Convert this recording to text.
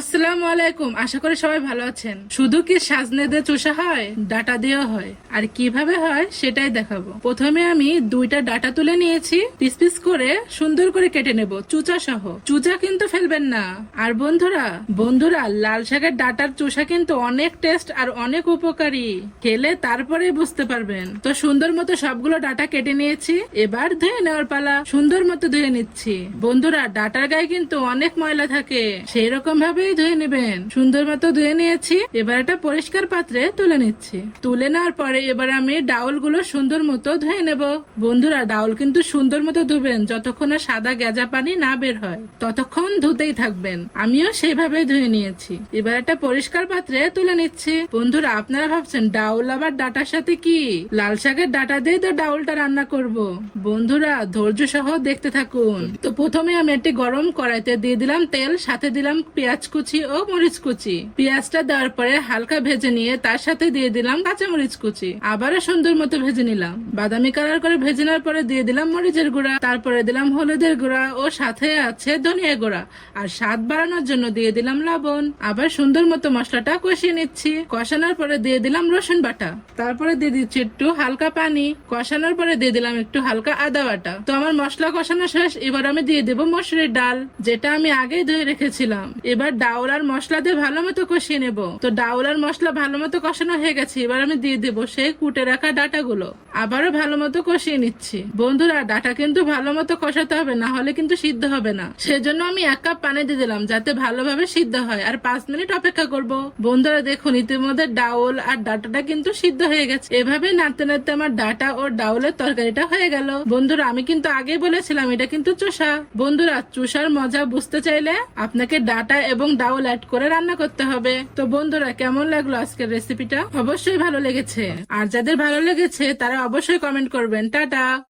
আসসালামু আলাইকুম। আশা করি সবাই ভালো আছেন। শুধু কি সাজনে দিয়ে চুষা হয়, ডাটা দেওয়া হয়? আর কীভাবে হয় সেটাই দেখাবো। প্রথমে আমি দুইটা ডাটা তুলে নিয়েছি। পিস পিস করে সুন্দর করে কেটে নেব। চুচা সহ। চুচা কিন্তু ফেলবেন না। আর বন্ধুরা বন্ধুরা, লাল শাকের ডাটার চুষা কিন্তু অনেক টেস্ট আর অনেক উপকারী। খেলে তারপরে বুঝতে পারবেন। তো সুন্দর মতো সবগুলো ডাটা কেটে নিয়েছি। এবার ধুয়ে নেওয়ার পালা। সুন্দর মতো ধুয়ে নিচ্ছি। বন্ধুরা, ডাটার গায়ে কিন্তু অনেক ময়লা থাকে। সেই রকম ভাবেই ধুয়ে নেবেন। সুন্দর মতো ধুয়ে নিয়েছি। এবার একটা পরিষ্কার পাত্রে তুলে নিচ্ছি। তুলে নেওয়ার পরে এবার আমি ডাউলগুলো সুন্দর মতো ধুয়ে নেব। বন্ধুরা, ডাউল কিন্তু সুন্দর মতো ধুবেন, যতক্ষণ সাদা গেজা পানি না বের হয়, ততক্ষণ ধুতেই থাকবেন। আমিও সেইভাবে ধুয়ে নিয়েছি। এবার একটা পরিষ্কার পাত্রে তুলে নিচ্ছি। বন্ধুরা, আপনারা ভাবছেন ডাউল আবার ডাটার সাথে কি? লাল শাকের ডাটা দিয়ে তো ডাউলটা রান্না করব। বন্ধুরা, ধৈর্য সহ দেখতে থাকুন। তো প্রথমে আমি একটি গরম কড়াইতে দিয়ে দিলাম তেল, সাথে দিলাম পেঁয়াজ কুচি ও মরিচ কুচি। পেঁয়াজটা দেওয়ার পরে হালকা ভেজে নিয়ে তার সাথে দিয়ে দিলাম কাঁচা মরিচ কুচি। আবারও সুন্দর মতো ভেজে নিলাম। বাদামি কালার করে ভেজে নেওয়ার পরে দিয়ে দিলাম মরিচের গুঁড়া। তারপরে দিলাম হলুদের গুঁড়া ও সাথে আছে ধনিয়া গুঁড়া। আর স্বাদ বাড়ানোর জন্য দিয়ে দিলাম লবণ। আবার সুন্দর মতো মশলাটা কষিয়ে নিচ্ছি। কষানোর পরে দিয়ে দিলাম রসুন বাটা। তারপরে দিয়ে দিচ্ছি একটু হালকা পানি। কষানোর পরে দিয়ে দিলাম একটু হালকা আদা বাটা। তো আমার মশলা কষানো শেষ। এবার আমি দিয়ে দেবো মসুরির ডাল, যেটা আমি আগেই ধুয়ে রেখেছিলাম। এবার ডাউল আর মশলা দিয়ে ভালো মতো কষিয়ে নেব। তো ডাউল আর মশলা ভালো মতো কষানো হয়ে গেছে, এবার আমি দিয়ে দেবো সেই কুটে রাখা ডাটা গুলো আবারও ভালো মতো কষিয়ে নিচ্ছি। বন্ধুরা, ডাটা কিন্তু ভালো মতো কষাতে হবে, না হলে কিন্তু সিদ্ধ হবে না। সেজন্য আমি এক কাপ পানি দিয়ে দিলাম, যাতে ভালোভাবে সিদ্ধ হয়, আর পাঁচ মিনিট অপেক্ষা করব। বন্ধুরা, দেখুন, ইতিমধ্যে ডাউল আর ডাটাটা কিন্তু সিদ্ধ হয়ে গেছে। এভাবে নাড়তে নাড়তে আমার ডাটা ও ডাউলের তরকারিটা হয়ে গেল। বন্ধুরা, আমি কিন্তু আগেই বলেছিলাম, এটা কিন্তু চোষা। বন্ধুরা, চুষার মজা বুঝতে চাইলে আপনাকে ডাটা এবং ডাউল অ্যাড করে রান্না করতে হবে। তো বন্ধুরা, কেমন লাগল আজকের রেসিপিটা অবশ্যই ভালো লেগেছে। আর যাদের ভালো লেগেছে, তারা অবশ্যই কমেন্ট করবেন। টাটা!